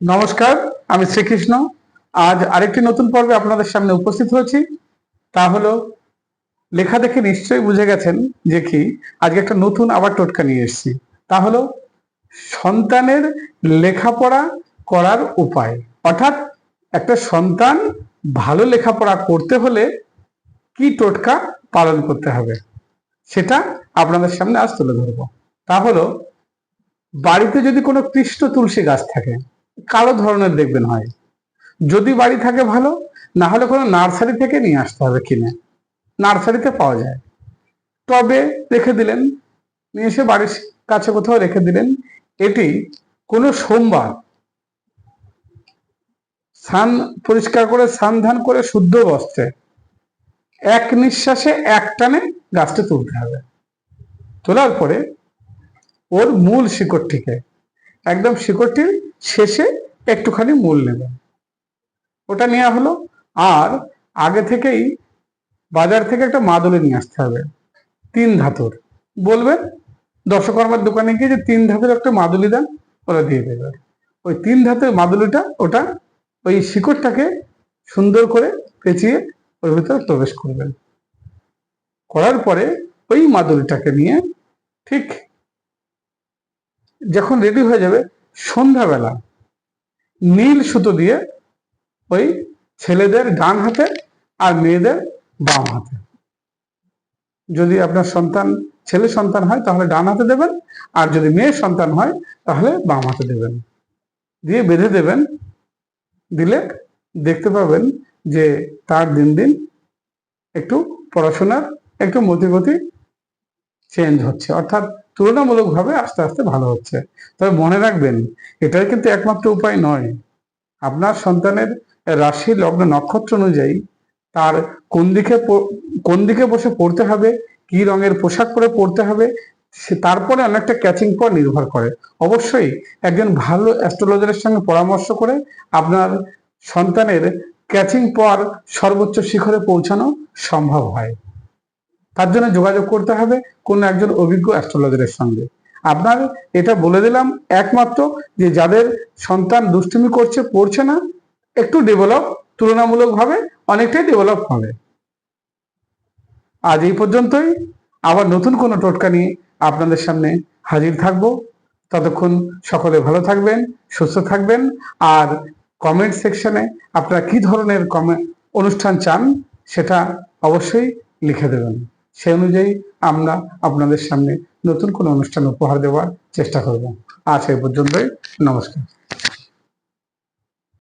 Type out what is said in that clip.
নমস্কার, আমি শ্রীকৃষ্ণ। আজ আরেকটি নতুন পর্বে আপনাদের সামনে উপস্থিত হয়েছি। তা হলো, লেখা দেখে নিশ্চয়ই বুঝে গেছেন যে কি, আজকে একটা নতুন আবার টোটকা নিয়ে এসেছি। তা হলো, সন্তানের লেখাপড়া করার উপায়। অর্থাৎ, একটা সন্তান ভালো লেখাপড়া করতে হলে কি টোটকা পালন করতে হবে, সেটা আপনাদের সামনে আজ তুলে ধরবো। তা হলো, বাড়িতে যদি কোনো কৃষ্ণ তুলসী গাছ থাকে কালো ধরনের দেখবেন হয়। যদি বাড়ি থাকে ভালো, না হলে কোনো নার্সারি থেকে নিয়ে আসতে হবে কিনে। নার্সারিতে পাওয়া যায়। টবে রেখে দিলেন, নিয়ে এসে বাড়ির কাছে কোথাও রেখে দিলেন, এটি কোনো সোমবার। স্নান, পরিষ্কার করে স্নান ধান করে শুদ্ধ বস্ত্রে। এক নিঃশ্বাসে এক টানে গাছটা তুলতে হবে। তোলার পরে ওর মূল শিকড়টিকে, একদম শিকড়টির শেষে একটুখানি মূল নেবেন ওটা নেওয়া হলো। আর আগে থেকেই বাজার থেকে একটা মাদুলি নিয়ে আসতে হবে। তিন ধাতুর। বলবেন? দর্শকর্মার দোকানে গিয়ে যে তিন ধাতুর একটা মাদুলি দেন, ওরা দিয়ে দেবে। ওই তিন ধাতুর মাদুলিটা ওটা ওই শিকড়টাকে সুন্দর করে পেঁচিয়ে ওর ভিতরে প্রবেশ করবেন। করার পরে ওই মাদুলিটাকে নিয়ে ঠিক যখন রেডি হয়ে যাবে সন্ধ্যাবেলা নীল সুতো দিয়ে ওই ছেলেদের ডান হাতে আর মেয়েদের বাম হাতে। যদি আপনার সন্তান, ছেলে সন্তান হয় তাহলে ডান হাতে দেবেন, আর যদি মেয়ে সন্তান হয় তাহলে বাম হাতে দেবেন। দিয়ে বেঁধে দেবেন, দিলে দেখতে পাবেন যে তার দিন দিন একটু পড়াশোনার একটু মতিগতি চেঞ্জ হচ্ছে। অর্থাৎ তুলনামূলকভাবে আস্তে আস্তে ভালো হচ্ছে। তবে মনে রাখবেন, এটাই কিন্তু একমাত্র উপায় নয়। আপনার সন্তানের রাশি লগ্ন নক্ষত্র অনুযায়ী তার কোন দিকে কোন দিকে বসে পড়তে হবে, কি রঙের পোশাক পরে পড়তে হবে, সে, তারপরে অনেকটা ক্যাচিং পর নির্ভর করে। অবশ্যই একজন ভালো অ্যাস্ট্রোলজারের সঙ্গে পরামর্শ করে আপনার সন্তানের ক্যাচিং পর সর্বোচ্চ শিখরে পৌঁছানো সম্ভব হয়। তার জন্য যোগাযোগ করতে হবে কোনো একজন অভিজ্ঞ অ্যাস্ট্রোলজারের সঙ্গে। আপনার এটা বলে দিলাম একমাত্র যে যাদের সন্তান দুষ্টুমি করছে, পড়ছে না, একটু ডেভেলপ তুলনামূলকভাবে অনেকটাই ডেভেলপ হবে। আজ এই পর্যন্তই। আবার নতুন কোনো টোটকা নিয়ে আপনাদের সামনে হাজির থাকব। ততক্ষণ সকলে ভালো থাকবেন, সুস্থ থাকবেন, আর কমেন্ট সেকশনে আপনারা কি ধরনের কমেন্ট অনুষ্ঠান চান সেটা অবশ্যই লিখে দেবেন। সেই অনুযায়ী আমরা আপনাদের সামনে নতুন কোনো অনুষ্ঠান উপহার দেওয়ার চেষ্টা করব। আজ এই পর্যন্তই। নমস্কার।